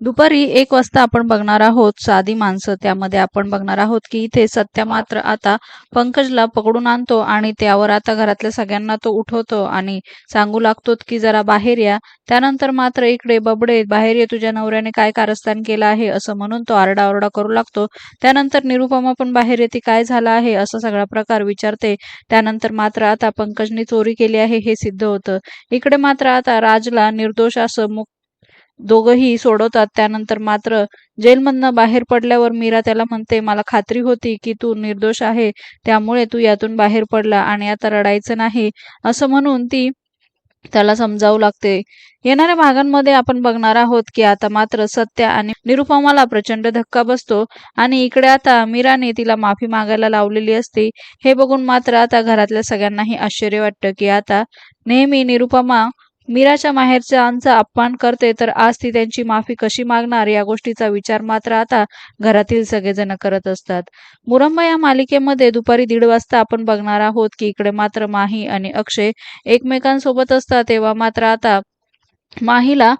दुपारी एक वाजता आपण बघणार आहोत साधी माणसं. त्यामध्ये आपण बघणार आहोत की इथे सत्या मात्र आता पंकजला पकडून आणतो आणि त्यावर आता घरातल्या सगळ्यांना तो उठवतो आणि सांगू लागतो की जरा बाहेर या. त्यानंतर मात्र इकडे बबडे बाहेर ये तुझ्या नवऱ्याने काय कारस्थान केलं आहे? असं म्हणून तो आरडाओरडा करू लागतो. त्यानंतर निरुपमा पण बाहेर येते काय झालं आहे? असा सगळा प्रकार विचारते. त्यानंतर मात्र आता पंकजने चोरी केली आहे हे सिद्ध होतं. इकडे मात्र आता राजला निर्दोष असं मुक्त दोघंही सोडवतात. त्यानंतर मात्र जेलमधनं बाहेर पडल्यावर मीरा त्याला म्हणते मला खात्री होती की तू निर्दोष आहे त्यामुळे तू यातून बाहेर पडला आणि आता रडायचं नाही. असं म्हणून ती त्याला समजावू लागते. येणाऱ्या भागांमध्ये आपण बघणार आहोत की आता मात्र सत्य आणि निरुपमाला प्रचंड धक्का बसतो आणि इकडे आता मीराने तिला माफी मागायला लावलेली असते. हे बघून मात्र आता घरातल्या सगळ्यांनाही आश्चर्य वाटतं की आता नेहमी निरुपमा मीराच्या माहेरच्यांचा अपमान करते तर आज ती त्यांची माफी कशी मागणार या गोष्टीचा विचार मात्र आता घरातील सगळेजण करत असतात. मुरंबा या मालिकेमध्ये दुपारी दीड वाजता आपण बघणार आहोत की इकडे मात्र माही आणि अक्षय एकमेकांसोबत असतात तेव्हा मात्र आता माहीला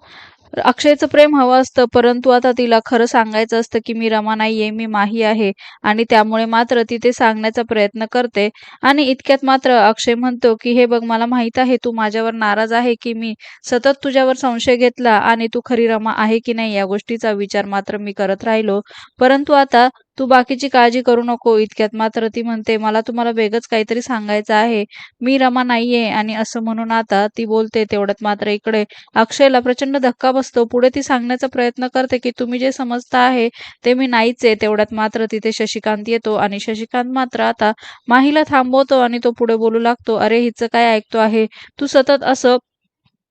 अक्षयचं प्रेम हवं असतं परंतु आता तिला खरं सांगायचं असतं की मी रमा नाहीये मी माही आहे आणि त्यामुळे मात्र ती ते सांगण्याचा प्रयत्न करते. आणि इतक्यात मात्र अक्षय म्हणतो की हे बघ मला माहीत आहे तू माझ्यावर नाराज आहे की मी सतत तुझ्यावर संशय घेतला आणि तू खरी रमा आहे की नाही या गोष्टीचा विचार मात्र मी करत राहिलो. परंतु आता तू बाकीची काळजी करू नको इतक्यात. मात्र ती म्हणते मला तुम्हाला वेगळंच काहीतरी सांगायचं आहे. मी रमा नाहीये आणि असं म्हणून आता ती बोलते तेवढ्यात मात्र इकडे अक्षयला प्रचंड धक्का बसतो. पुढे ती सांगण्याचा प्रयत्न करते की तुम्ही जे समजता आहे ते मी नाहीच. आहे तेवढ्यात मात्र तिथे शशिकांत येतो आणि शशिकांत मात्र आता माहीला थांबवतो आणि तो पुढे बोलू लागतो अरे हिचं काय ऐकतो आहे? तू सतत असं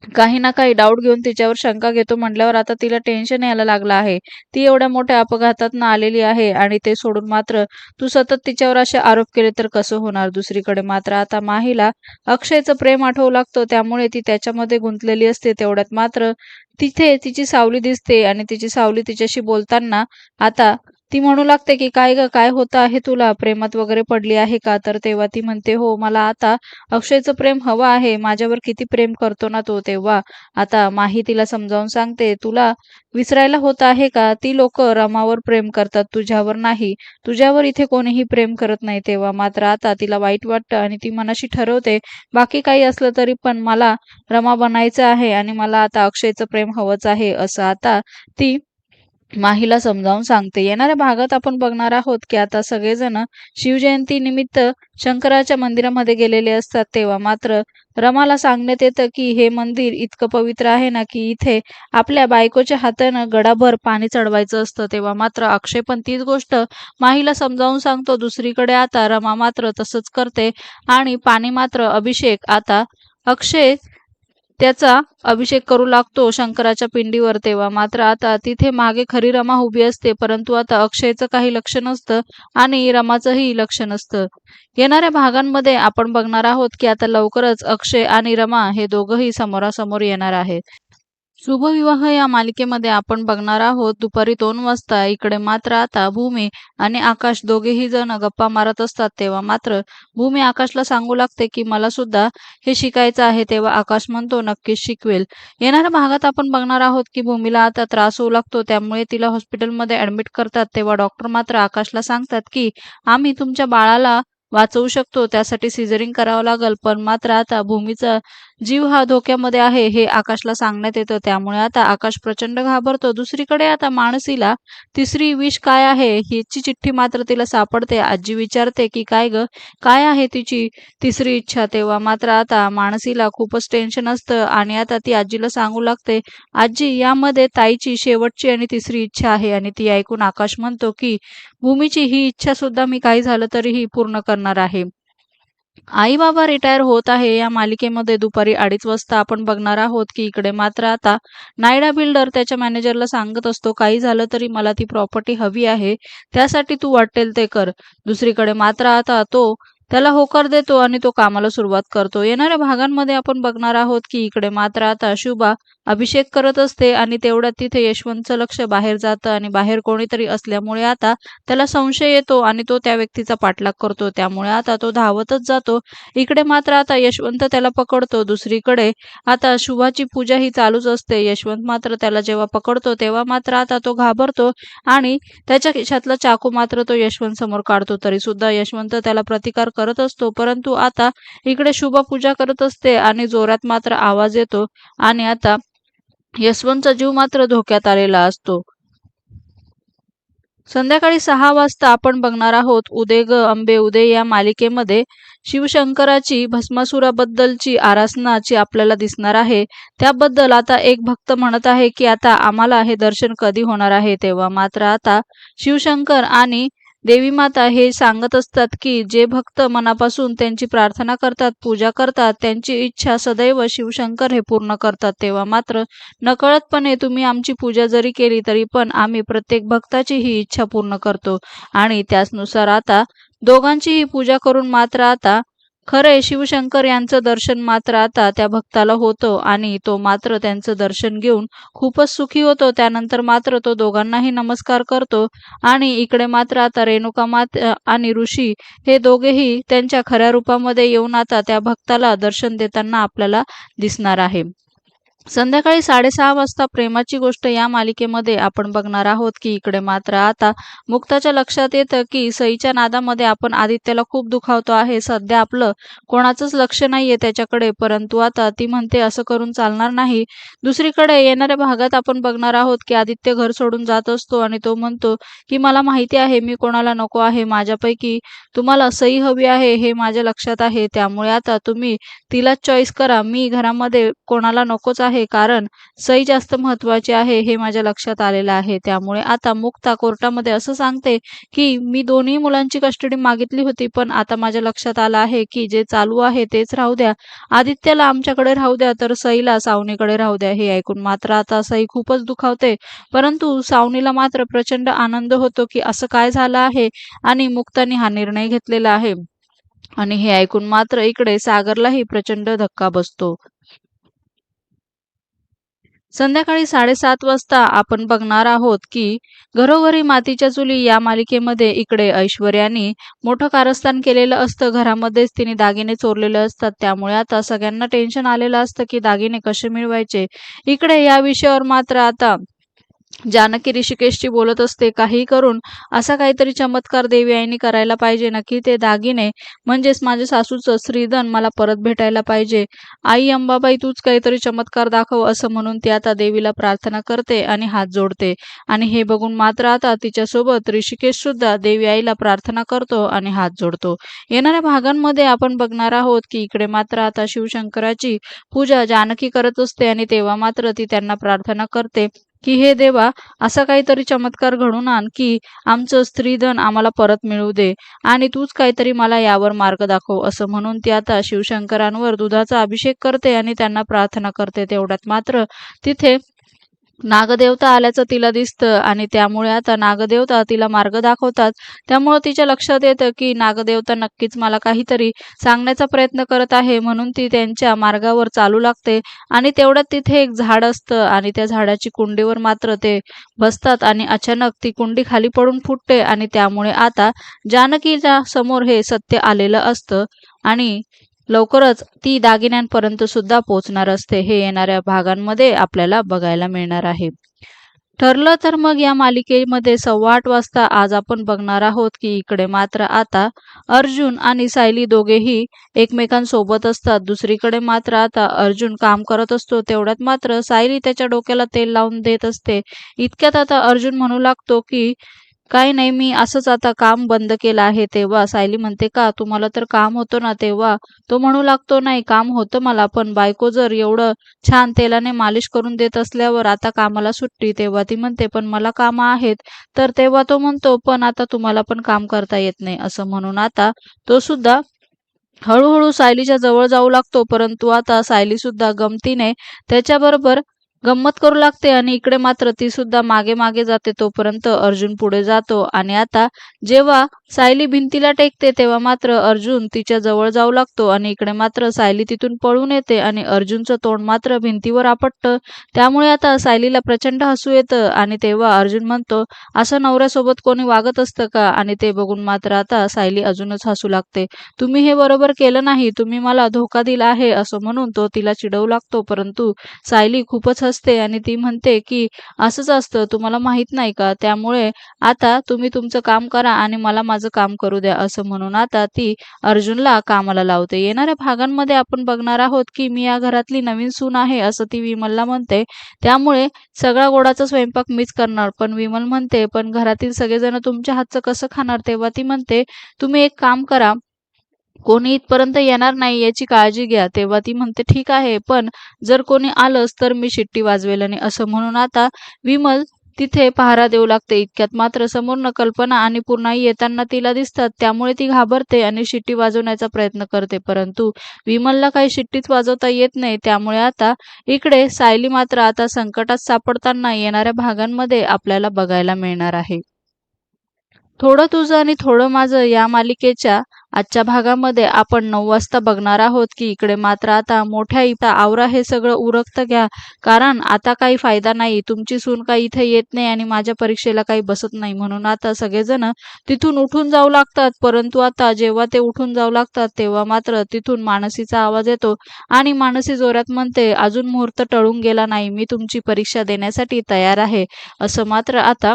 काही ना काही डाऊट घेऊन तिच्यावर शंका घेतो म्हटल्यावर आता तिला टेन्शन यायला लागलं आहे. ती एवढ्या मोठ्या अपघातात आलेली आहे आणि ते सोडून मात्र तू सतत तिच्यावर असे आरोप केले तर कसं होणार? दुसरीकडे मात्र आता माहीला अक्षयचं प्रेम आठवू लागतं त्यामुळे ती त्याच्यामध्ये गुंतलेली असते. तेवढ्यात मात्र तिथे तिची सावली दिसते आणि तिची सावली तिच्याशी बोलताना आता ती म्हणू लागते की काय ग काय होतं आहे तुला? प्रेमात वगैरे पडली आहे का? तर तेव्हा ती म्हणते हो मला आता अक्षयचं प्रेम हवं आहे. माझ्यावर किती प्रेम करतो ना तो तेव्हा. आता माही तिला समजावून सांगते तुला विसरायला होत आहे का? ती लोक रमावर प्रेम करतात तुझ्यावर नाही. तुझ्यावर इथे कोणीही प्रेम करत नाही तेव्हा. मात्र आता तिला वाईट वाटतं आणि ती मनाशी ठरवते बाकी काही असलं तरी पण मला रमा बनायचं आहे आणि मला आता अक्षयचं प्रेम हवंच आहे. असं आता ती माहीला समजावून सांगते. येणाऱ्या भागात आपण बघणार आहोत की आता सगळेजण शिवजयंती निमित्त शंकराच्या मंदिरामध्ये गेलेले असतात तेव्हा मात्र रमाला सांगण्यात येतं की हे मंदिर इतकं पवित्र आहे ना की इथे आपल्या बायकोच्या हातानं गडाभर पाणी चढवायचं असतं. तेव्हा मात्र अक्षय पण तीच गोष्ट माहीला समजावून सांगतो. दुसरीकडे आता रमा मात्र तसंच करते आणि पाणी मात्र अभिषेक आता अक्षय त्याचा अभिषेक करू लागतो शंकराच्या पिंडीवर तेव्हा. मात्र आता तिथे मागे खरी रमा उभी असते परंतु आता अक्षयचं काही लक्ष नसतं आणि रमाचंही लक्ष नसतं. येणाऱ्या भागांमध्ये आपण बघणार आहोत की आता लवकरच अक्षय आणि रमा हे दोघंही समोरासमोर येणार आहेत. शुभविवाह या मालिकेमध्ये आपण बघणार आहोत. दुपारी दोन वाजता इकडे मात्र आता भूमी आणि आकाश दोघेही जण गप्पा मारत असतात तेव्हा मात्र भूमी आकाशला सांगू लागते की मला सुद्धा हे शिकायचं आहे तेव्हा आकाश म्हणतो नक्कीच शिकवेल. येणाऱ्या भागात आपण बघणार आहोत की भूमीला आता त्रास होऊ लागतो त्यामुळे तिला हॉस्पिटलमध्ये ऍडमिट करतात. तेव्हा डॉक्टर मात्र आकाशला सांगतात की आम्ही तुमच्या बाळाला वाचवू शकतो त्यासाठी सिझरिंग करावं लागेल पण मात्र आता भूमीचा जीव हा धोक्यामध्ये आहे हे आकाशला सांगण्यात येतं. त्यामुळे आता आकाश प्रचंड घाबरतो. दुसरीकडे आता मानसीला तिसरी विष काय आहे हिची चिठ्ठी मात्र तिला सापडते. आजी विचारते की काय ग? काय आहे तिची तिसरी इच्छा? तेव्हा मात्र आता मानसीला खूपच टेन्शन असतं आणि आता ती आजीला सांगू लागते आजी यामध्ये ताईची शेवटची आणि तिसरी इच्छा आहे. आणि ती ऐकून आकाश म्हणतो की भूमीची ही इच्छा सुद्धा मी काही झालं तरीही पूर्ण करणार आहे. आई बाबा रिटायर होत आहे. या मालिकेमध्ये दुपारी अडीच वाजता आपण बघणार आहोत की इकडे मात्र आता नायडा बिल्डर त्याच्या मॅनेजरला सांगत असतो काही झालं तरी मला ती प्रॉपर्टी हवी आहे. त्यासाठी तू वाटेल ते कर. दुसरीकडे मात्र आता तो त्याला होकार देतो आणि तो कामाला सुरुवात करतो. येणाऱ्या भागांमध्ये आपण बघणार आहोत की इकडे मात्र आता शुभा अभिषेक करत असते आणि तेवढ्यात तिथे यशवंतचं लक्ष बाहेर जातं आणि बाहेर कोणीतरी असल्यामुळे आता त्याला संशय येतो आणि तो त्या व्यक्तीचा पाठलाग करतो. त्यामुळे आता तो धावतच जातो. इकडे मात्र आता यशवंत त्याला पकडतो. दुसरीकडे आता शुभाची पूजा ही चालूच असते. यशवंत मात्र त्याला जेव्हा पकडतो तेव्हा मात्र आता तो घाबरतो आणि त्याच्या खिशातला चाकू मात्र तो यशवंत समोर काढतो. तरी सुद्धा यशवंत त्याला प्रतिकार करत असतो. परंतु आता इकडे शुभा पूजा करत असते आणि जोरात मात्र आवाज येतो आणि आता यशवंतचा जीव मात्र धोक्यात आलेला असतो. संध्याकाळी सहा वाजता आपण बघणार आहोत उदय ग अंबे उदय या मालिकेमध्ये शिवशंकराची भस्मासुराबद्दलची आरासनाची आपल्याला दिसणार आहे. त्याबद्दल आता एक भक्त म्हणत आहे की आता आम्हाला हे दर्शन कधी होणार आहे तेव्हा मात्र आता शिवशंकर आणि देवी माता हे सांगत असतात की जे भक्त मनापासून त्यांची प्रार्थना करतात पूजा करतात त्यांची इच्छा सदैव शिवशंकर हे पूर्ण करतात. तेव्हा मात्र नकळतपणे तुम्ही आमची पूजा जरी केली तरी पण आम्ही प्रत्येक भक्ताची ही इच्छा पूर्ण करतो. आणि त्याचनुसार आता दोघांचीही पूजा करून मात्र आता खरंय शिवशंकर यांचं दर्शन मात्र आता त्या भक्ताला होतं आणि तो मात्र त्यांचं दर्शन घेऊन खूपच सुखी होतो. त्यानंतर मात्र तो दोघांनाही नमस्कार करतो आणि इकडे मात्र आता रेणुका मात आणि ऋषी हे दोघेही त्यांच्या खऱ्या रूपामध्ये येऊन आता त्या भक्ताला दर्शन देताना आपल्याला दिसणार आहे. संध्याकाळी साडेसहा वाजता प्रेमाची गोष्ट या मालिकेमध्ये आपण बघणार आहोत की इकडे मात्र आता मुक्ताच्या लक्षात येतं की सईच्या नादामध्ये आपण आदित्यला खूप दुखावतो आहे. सध्या आपलं कोणाचंच लक्ष नाहीये त्याच्याकडे परंतु आता ती म्हणते असं करून चालणार नाही. दुसरीकडे येणाऱ्या भागात आपण बघणार आहोत की आदित्य घर सोडून जात असतो आणि तो म्हणतो की मला माहिती आहे मी कोणाला नको आहे. माझ्यापैकी तुम्हाला सई हवी आहे हे माझ्या लक्षात आहे. त्यामुळे आता तुम्ही तिलाच चॉईस करा. मी घरामध्ये कोणाला नकोच आहे आहे. कारण सई जास्त महत्वाची आहे हे माझ्या लक्षात आलेलं आहे. त्यामुळे आता मुक्ता कोर्टामध्ये असं सांगते की मी दोन्ही मुलांची कस्टडी मागितली होती पण आता माझ्या लक्षात आलं आहे की जे चालू आहे तेच राहू द्या. आदित्यला आमच्याकडे राहू द्या तर सईला सावनीकडे राहू द्या. हे ऐकून मात्र आता सई खूपच दुखावते. परंतु सावनीला मात्र प्रचंड आनंद होतो की असं काय झालं आहे? आणि मुक्तानी हा निर्णय घेतलेला आहे. आणि हे ऐकून मात्र इकडे सागरलाही प्रचंड धक्का बसतो. संध्याकाळी साडेसात वाजता आपण बघणार आहोत की घरोघरी मातीच्या चुली या मालिकेमध्ये इकडे ऐश्वर्याने मोठं कारस्थान केलेलं असतं. घरामध्येच तिने दागिने चोरलेले असतात. त्यामुळे आता सगळ्यांना टेन्शन आलेलं असतं की दागिने कसे मिळवायचे? इकडे या विषयावर मात्र आता जानकी ऋषिकेशची बोलत असते काही करून असा काहीतरी चमत्कार देवी आईने करायला पाहिजे नक्की ते दागिने. म्हणजेच माझ्या सासूचं श्रीधन मला परत भेटायला पाहिजे. आई अंबाबाई तूच काहीतरी चमत्कार दाखव असं म्हणून ती आता देवीला प्रार्थना करते आणि हात जोडते. आणि हे बघून मात्र आता तिच्यासोबत ऋषिकेश सुद्धा देवी आईला प्रार्थना करतो आणि हात जोडतो. येणाऱ्या भागांमध्ये आपण बघणार आहोत की इकडे मात्र आता शिवशंकराची पूजा जानकी करत असते आणि तेव्हा मात्र ती त्यांना प्रार्थना करते. की हे देवा असा काहीतरी चमत्कार घडून आण की आमचं स्त्रीधन आम्हाला परत मिळू दे आणि तूच काहीतरी मला यावर मार्ग दाखव असं म्हणून ती आता शिवशंकरांवर दुधाचा अभिषेक करते आणि त्यांना प्रार्थना करते तेवढ्यात मात्र तिथे नागदेवता आल्याचं तिला दिसतं आणि त्यामुळे आता नागदेवता तिला मार्ग दाखवतात. त्यामुळं तिच्या लक्षात येतं की नागदेवता नक्कीच मला काहीतरी सांगण्याचा प्रयत्न करत आहे म्हणून ती त्यांच्या मार्गावर चालू लागते आणि तेवढ्यात तिथे एक झाड असतं आणि त्या झाडाची कुंडीवर मात्र ते बसतात आणि अचानक ती कुंडी खाली पडून फुटते आणि त्यामुळे आता जानकीच्या समोर हे सत्य आलेलं असतं. आणि लवकरच ती दागिन्यांपर्यंत सुद्धा पोहोचणार असते हे येणाऱ्या भागांमध्ये आपल्याला बघायला मिळणार आहे. ठरलं तर मग या मालिकेमध्ये सव्वा आठ वाजता आज आपण बघणार आहोत की इकडे मात्र आता अर्जुन आणि सायली दोघेही एकमेकांसोबत असतात. दुसरीकडे मात्र आता अर्जुन काम करत असतो तेवढ्यात मात्र सायली त्याच्या डोक्याला तेल लावून देत असते. इतक्यात आता अर्जुन म्हणू लागतो की काय नाही मी असंच आता काम बंद केलं आहे तेव्हा. सायली म्हणते का? तुम्हाला तर काम होतं ना तेव्हा. तो म्हणू लागतो नाही काम होतं मला पण बायको जर एवढं छान तेलाने मालिश करून देत असल्यावर आता कामाला सुट्टी तेव्हा ती म्हणते पण मला काम आहेत. तर तेव्हा तो म्हणतो पण आता तुम्हाला पण काम करता येत नाही. असं म्हणून आता तो सुद्धा हळूहळू सायलीच्या जवळ जाऊ लागतो परंतु आता सायली सुद्धा गमतीने त्याच्याबरोबर गंमत करू लागते आणि इकडे मात्र ती सुद्धा मागे मागे जाते तोपर्यंत अर्जुन पुढे जातो आणि आता जेव्हा सायली भिंतीला टेकते तेव्हा मात्र अर्जुन तिच्या जवळ जाऊ लागतो आणि इकडे मात्र सायली तिथून पळून येते आणि अर्जुनचं तोंड मात्र भिंतीवर आपटतं. त्यामुळे आता सायलीला प्रचंड हसू येतं आणि तेव्हा अर्जुन म्हणतो असं नवऱ्यासोबत कोणी वागत असतं का? आणि ते बघून मात्र आता सायली अजूनच हसू लागते. तुम्ही हे बरोबर केलं नाही तुम्ही मला धोका दिला आहे असं म्हणून तो तिला चिडवू लागतो परंतु सायली खूपच असते आणि ती म्हणते की असंच असतं तुम्हाला माहीत नाही का? त्यामुळे आता तुम्ही तुमचं काम करा आणि मला माझं काम करू द्या असं म्हणून आता ती अर्जुनला कामाला लावते. येणाऱ्या भागांमध्ये आपण बघणार आहोत की मी या घरातली नवीन सून आहे असं ती विमलला म्हणते. त्यामुळे सगळा गोडाचा स्वयंपाक मीच करणार. पण विमल म्हणते पण घरातील सगळेजण तुमच्या हातचं कसं खाणार? तेव्हा ती म्हणते तुम्ही एक काम करा कोणी इथपर्यंत येणार नाही याची काळजी घ्या. तेव्हा ती म्हणते ठीक आहे पण जर कोणी आलंच तर मी शिट्टी वाजवेल. आणि असं म्हणून आता विमल तिथे पहारा देऊ लागते. इतक्यात मात्र समोरनं कल्पना आणि पूर्णाई येताना तिला दिसतात. त्यामुळे ती घाबरते आणि शिट्टी वाजवण्याचा प्रयत्न करते. परंतु विमलला काही शिट्टीच वाजवता येत नाही. त्यामुळे आता इकडे सायली मात्र आता संकटात सापडताना येणाऱ्या भागांमध्ये आपल्याला बघायला मिळणार आहे. थोडं तुझं आणि थोडं माझं या मालिकेच्या आजच्या भागामध्ये आपण नऊ वाजता बघणार आहोत की इकडे मात्र आता मोठ्या इथं आवरा हे सगळं उरक्त घ्या. कारण आता काही फायदा नाही. तुमची सून काही इथे येत नाही आणि माझ्या परीक्षेला काही बसत नाही. म्हणून आता सगळेजण तिथून उठून जाऊ लागतात. परंतु आता जेव्हा ते उठून जाऊ लागतात तेव्हा मात्र तिथून मानसीचा आवाज येतो आणि मानसी जोरात म्हणते अजून मुहूर्त टळून गेला नाही. मी तुमची परीक्षा देण्यासाठी तयार आहे. असं मात्र आता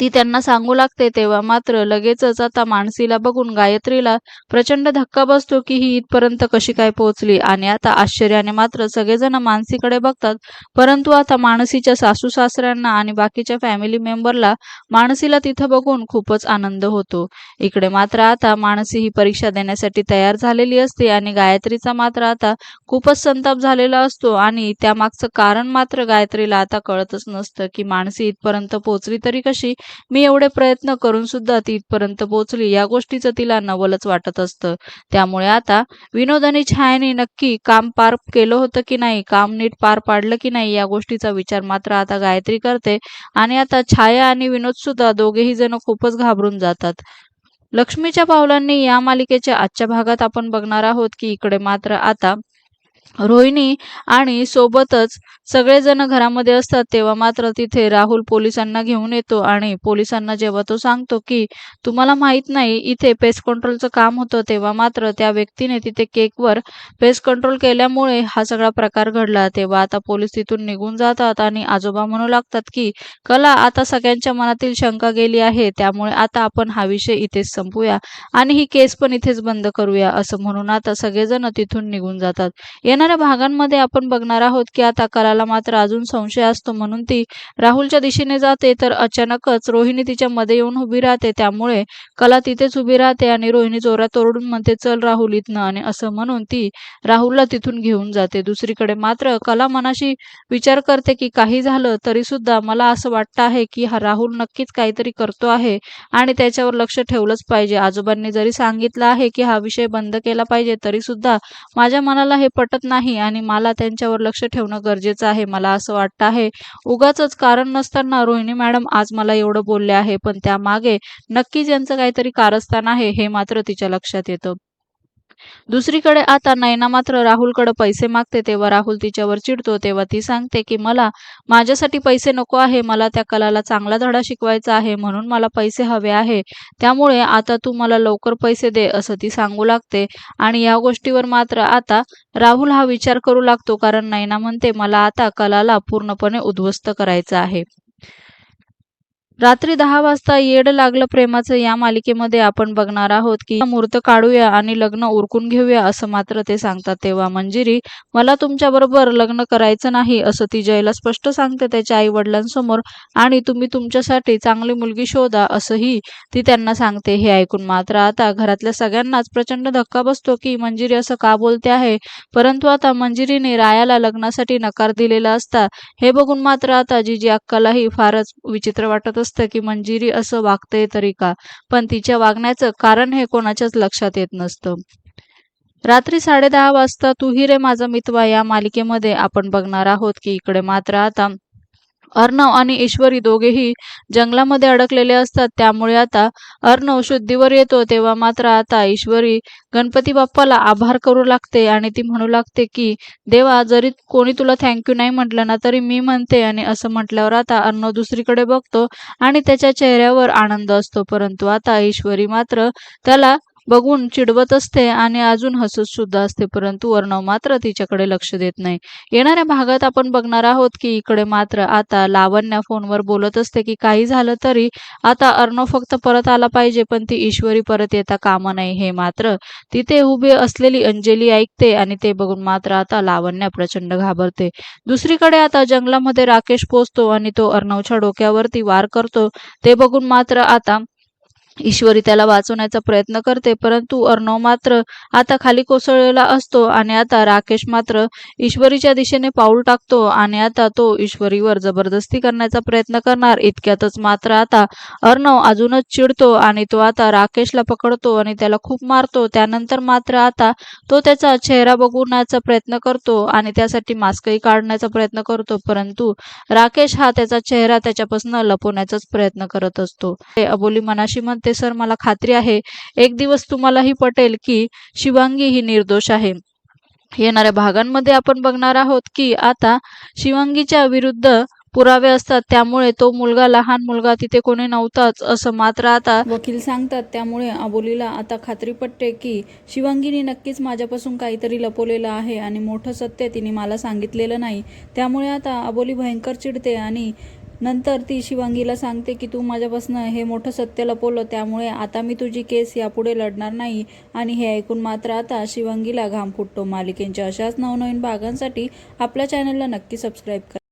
ती त्यांना सांगू लागते तेव्हा मात्र लगेचच आता मानसीला बघून गायत्रीला प्रचंड धक्का बसतो की ही इथपर्यंत कशी काय पोहोचली. आणि आता आश्चर्याने मात्र सगळेजण मानसीकडे बघतात. परंतु आता मानसीच्या सासू सासऱ्यांना आणि बाकीच्या फॅमिली मेंबरला मानसीला तिथं बघून खूपच आनंद होतो. इकडे मात्र आता मानसी ही परीक्षा देण्यासाठी तयार झालेली असते आणि गायत्रीचा मात्र आता खूपच संताप झालेला असतो. आणि त्यामागचं कारण मात्र गायत्रीला आता कळतच नसतं की मानसी इथपर्यंत पोहोचली तरी कशी? मी एवढे प्रयत्न करून सुद्धा ती इथपर्यंत पोहोचली. या गोष्टीचं तिला नवलच वाटत असतं. त्यामुळे आता विनोद आणि छायाने नक्की काम पार केलं होतं की नाही काम नीट पार पाडलं की नाही या गोष्टीचा विचार मात्र आता गायत्री करते. आणि आता छाया आणि विनोद सुद्धा दोघेही जण खूपच घाबरून जातात. लक्ष्मीच्या पावलांनी या मालिकेच्या आजच्या भागात आपण बघणार आहोत की इकडे मात्र आता रोहिणी आणि सोबतच सगळेजण घरामध्ये असतात तेव्हा मात्र तिथे राहुल पोलिसांना घेऊन येतो आणि पोलिसांना जेव्हा तो सांगतो की तुम्हाला माहीत नाही इथे पेस्ट कंट्रोलचं काम होतं तेव्हा मात्र त्या व्यक्तीने तिथे केकवर पेस्ट कंट्रोल केल्यामुळे हा सगळा प्रकार घडला. तेव्हा आता पोलीस तिथून निघून जातात आणि आजोबा म्हणू लागतात की कला आता सगळ्यांच्या मनातील शंका गेली आहे त्यामुळे आता आपण हा विषय इथेच संपूया आणि ही केस पण इथेच बंद करूया असं म्हणून आता सगळेजण तिथून निघून जातात. येणाऱ्या भागांमध्ये आपण बघणार आहोत की आता कलाला मात्र अजून संशय असतो म्हणून ती राहुलच्या दिशेने जाते. तर अचानकच रोहिणी तिच्या मध्ये येऊन उभी राहते. त्यामुळे कला तिथेच उभी राहते आणि रोहिणी जोरात ओरडून म्हणते चल राहुल इथनं. आणि असं म्हणून ती राहुलला तिथून घेऊन जाते. दुसरीकडे मात्र कला मनाशी विचार करते की काही झालं तरी सुद्धा मला असं वाटतं आहे की हा राहुल नक्कीच काहीतरी करतो आहे आणि त्याच्यावर लक्ष ठेवलंच पाहिजे. आजोबांनी जरी सांगितलं आहे की हा विषय बंद केला पाहिजे तरी सुद्धा माझ्या मनाला हे पटत नाही आणि मला त्यांच्यावर लक्ष ठेवणं गरजेचं आहे. मला असं वाटतं आहे. उगाच कारण नसताना रोहिणी मॅडम आज मला एवढं बोलले आहे पण त्यामागे नक्कीच यांचं काहीतरी कारस्थान आहे हे मात्र तिच्या लक्षात येतं. दुसरीकडे आता नयना मात्र राहुलकडे पैसे मागते तेव्हा राहुल तिच्यावर चिडतो तेव्हा ती सांगते की मला माझ्यासाठी पैसे नको आहे मला त्या कलाला चांगला धडा शिकवायचा आहे म्हणून मला पैसे हवे आहे. त्यामुळे आता तू मला लवकर पैसे दे असं ती सांगू लागते. आणि या गोष्टीवर मात्र आता राहुल हा विचार करू लागतो कारण नयना म्हणते मला आता कलाला पूर्णपणे उद्ध्वस्त करायचं आहे. रात्री दहा वाजता येड लागलं प्रेमाचं या मालिकेमध्ये आपण बघणार आहोत की मूर्त काढूया आणि लग्न उरकून घेऊया असं मात्र ते सांगतात तेव्हा मंजिरी मला तुमच्या बरोबर लग्न करायचं नाही असं ती जयला स्पष्ट सांगते त्याच्या आई वडिलांसमोर आणि तुम्ही तुमच्यासाठी चांगली मुलगी शोधा असंही ती त्यांना सांगते. हे ऐकून मात्र आता घरातल्या सगळ्यांनाच प्रचंड धक्का बसतो की मंजिरी असं का बोलते आहे? परंतु आता मंजिरीने रायाला लग्नासाठी नकार दिलेला असता हे बघून मात्र आता जीजी अक्कालाही फारच विचित्र वाटत असतं की मंजिरी असं वागते तरी का? पण तिच्या वागण्याचं कारण हे कोणाच्याच लक्षात येत नसतं. रात्री साडेदहा वाजता तू ही रे माझा मितवा या मालिकेमध्ये आपण बघणार आहोत की इकडे मात्र आता अर्णव आणि ईश्वरी दोघेही जंगलामध्ये अडकलेले असतात. त्यामुळे आता अर्णव शुद्धीवर येतो तेव्हा मात्र आता ईश्वरी गणपती बाप्पाला आभार करू लागते आणि ती म्हणू लागते की देवा जरी कोणी तुला थँक्यू नाही म्हटलं ना तरी मी म्हणते. आणि असं म्हटल्यावर आता अर्णव दुसरीकडे बघतो आणि त्याच्या चेहऱ्यावर आनंद असतो. परंतु आता ईश्वरी मात्र त्याला बघून चिडवत असते आणि अजून हसत सुद्धा असते परंतु अर्णव मात्र तिच्याकडे लक्ष देत नाही. येणाऱ्या भागात आपण बघणार आहोत की इकडे मात्र आता लावण्या फोनवर बोलत असते की काही झालं तरी आता अर्णव फक्त परत आला पाहिजे पण ती ईश्वरी परत येता कामा नाही हे मात्र तिथे उभे असलेली अंजली ऐकते आणि ते बघून मात्र आता लावण्या प्रचंड घाबरते. दुसरीकडे आता जंगलामध्ये राकेश पोचतो आणि तो अर्णवच्या डोक्यावरती वार करतो. ते बघून मात्र आता ईश्वरी त्याला वाचवण्याचा प्रयत्न करते परंतु अर्णव मात्र आता खाली कोसळलेला असतो आणि आता राकेश मात्र ईश्वरीच्या दिशेने पाऊल टाकतो आणि आता तो ईश्वरीवर जबरदस्ती करण्याचा प्रयत्न करणार. इतक्यातच मात्र आता अर्णव अजूनच चिडतो आणि तो आता राकेशला पकडतो आणि त्याला खूप मारतो. त्यानंतर मात्र आता तो त्याचा चेहरा बघण्याचा प्रयत्न करतो आणि त्यासाठी मास्कही काढण्याचा प्रयत्न करतो परंतु राकेश हा त्याचा चेहरा त्याच्यापासून लपवण्याचाच प्रयत्न करत असतो. ते अबोली मनाशी म्हणते सर मला खात्री आहे. एक दिवस तुम्हालाही पटेल की शिवांगी ही निर्दोष आहे. येणाऱ्या भागांमध्ये आपण बघणार आहोत की आता शिवांगीच्या विरुद्ध पुरावे असतात. त्यामुळे तो मुलगा लहान मुलगा तिथे कोणी नव्हताच असं मात्र आता वकील सांगतात. त्यामुळे अबोलीला आता खात्री पटते की शिवांगीने नक्कीच माझ्यापासून काहीतरी लपवलेलं आहे आणि मोठं सत्य तिने मला सांगितलेलं नाही. त्यामुळे आता अबोली भयंकर चिडते आणि नंतर ती शिवांगीला सांगते की तू माझ्यापासून हे मोठं सत्य लपवलं त्यामुळे आता मी तुझी केस यापुढे लढणार नाही. आणि हे ऐकून मात्र आता शिवांगीला घाम फुटतो. मालिकेंच्या अशाच नवनवीन भागांसाठी आपल्या चॅनलला नक्की सबस्क्राईब करा.